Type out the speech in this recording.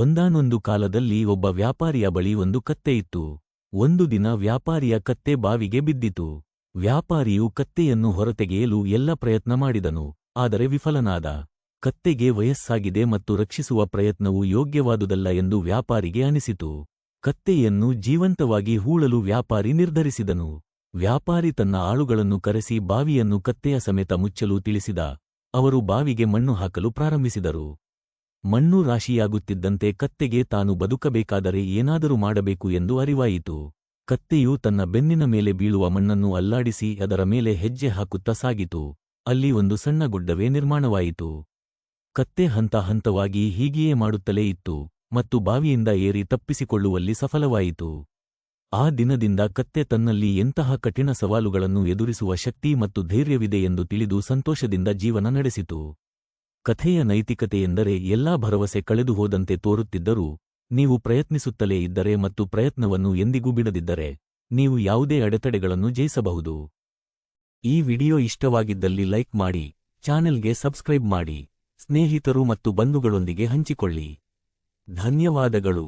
ಒಂದಾನೊಂದು ಕಾಲದಲ್ಲಿ ಒಬ್ಬ ವ್ಯಾಪಾರಿಯ ಬಳಿ ಒಂದು ಕತ್ತೆ ಇತ್ತು. ಒಂದು ದಿನ ವ್ಯಾಪಾರಿಯ ಕತ್ತೆ ಬಾವಿಗೆ ಬಿದ್ದಿತು. ವ್ಯಾಪಾರಿಯು ಕತ್ತೆಯನ್ನು ಹೊರತೆಗೆಯಲು ಎಲ್ಲ ಪ್ರಯತ್ನ ಮಾಡಿದನು, ಆದರೆ ವಿಫಲನಾದ. ಕತ್ತೆಗೆ ವಯಸ್ಸಾಗಿದೆ ಮತ್ತು ರಕ್ಷಿಸುವ ಪ್ರಯತ್ನವು ಯೋಗ್ಯವಾದುದಲ್ಲ ಎಂದು ವ್ಯಾಪಾರಿಗೆ ಅನಿಸಿತು. ಕತ್ತೆಯನ್ನು ಜೀವಂತವಾಗಿ ಹೂಳಲು ವ್ಯಾಪಾರಿ ನಿರ್ಧರಿಸಿದನು. ವ್ಯಾಪಾರಿ ತನ್ನ ಆಳುಗಳನ್ನು ಕರೆಸಿ ಬಾವಿಯನ್ನು ಕತ್ತೆಯ ಸಮೇತ ಮುಚ್ಚಲು ತಿಳಿಸಿದ. ಅವರು ಬಾವಿಗೆ ಮಣ್ಣು ಹಾಕಲು ಪ್ರಾರಂಭಿಸಿದರು. ಮಣ್ಣು ರಾಶಿಯಾಗುತ್ತಿದ್ದಂತೆ ಕತ್ತೆಗೆ ತಾನು ಬದುಕಬೇಕಾದರೆ ಏನಾದರೂ ಮಾಡಬೇಕು ಎಂದು ಅರಿವಾಯಿತು. ಕತ್ತೆಯು ತನ್ನ ಬೆನ್ನಿನ ಮೇಲೆ ಬೀಳುವ ಮಣ್ಣನ್ನು ಅಲ್ಲಾಡಿಸಿ ಅದರ ಮೇಲೆ ಹೆಜ್ಜೆ ಹಾಕುತ್ತಾ ಸಾಗಿತು. ಅಲ್ಲಿ ಒಂದು ಸಣ್ಣ ಗುಡ್ಡವೇ ನಿರ್ಮಾಣವಾಯಿತು. ಕತ್ತೆ ಹಂತ ಹಂತವಾಗಿ ಹೀಗೆಯೇ ಮಾಡುತ್ತಲೇ ಇತ್ತು ಮತ್ತು ಬಾವಿಯಿಂದ ಏರಿ ತಪ್ಪಿಸಿಕೊಳ್ಳುವಲ್ಲಿ ಸಫಲವಾಯಿತು. ಆ ದಿನದಿಂದ ಕತ್ತೆ ತನ್ನಲ್ಲಿ ಎಂತಹ ಕಠಿಣ ಸವಾಲುಗಳನ್ನು ಎದುರಿಸುವ ಶಕ್ತಿ ಮತ್ತು ಧೈರ್ಯವಿದೆ ಎಂದು ತಿಳಿದು ಸಂತೋಷದಿಂದ ಜೀವನ ನಡೆಸಿತು. ಕಥೆಯ ನೈತಿಕತೆಯೆಂದರೆ ಎಲ್ಲಾ ಭರವಸೆ ಕಳೆದುಹೋದಂತೆ ತೋರುತ್ತಿದ್ದರೂ, ನೀವು ಪ್ರಯತ್ನಿಸುತ್ತಲೇ ಇದ್ದರೆ ಮತ್ತು ಪ್ರಯತ್ನವನ್ನು ಎಂದಿಗೂ ಬಿಡದಿದ್ದರೆ, ನೀವು ಯಾವುದೇ ಅಡೆತಡೆಗಳನ್ನು ಜಯಿಸಬಹುದು. ಈ ವಿಡಿಯೋ ಇಷ್ಟವಾಗಿದ್ದಲ್ಲಿ ಲೈಕ್ ಮಾಡಿ, ಚಾನೆಲ್ಗೆ ಸಬ್ಸ್ಕ್ರೈಬ್ ಮಾಡಿ, ಸ್ನೇಹಿತರು ಮತ್ತು ಬಂಧುಗಳೊಂದಿಗೆ ಹಂಚಿಕೊಳ್ಳಿ. ಧನ್ಯವಾದಗಳು.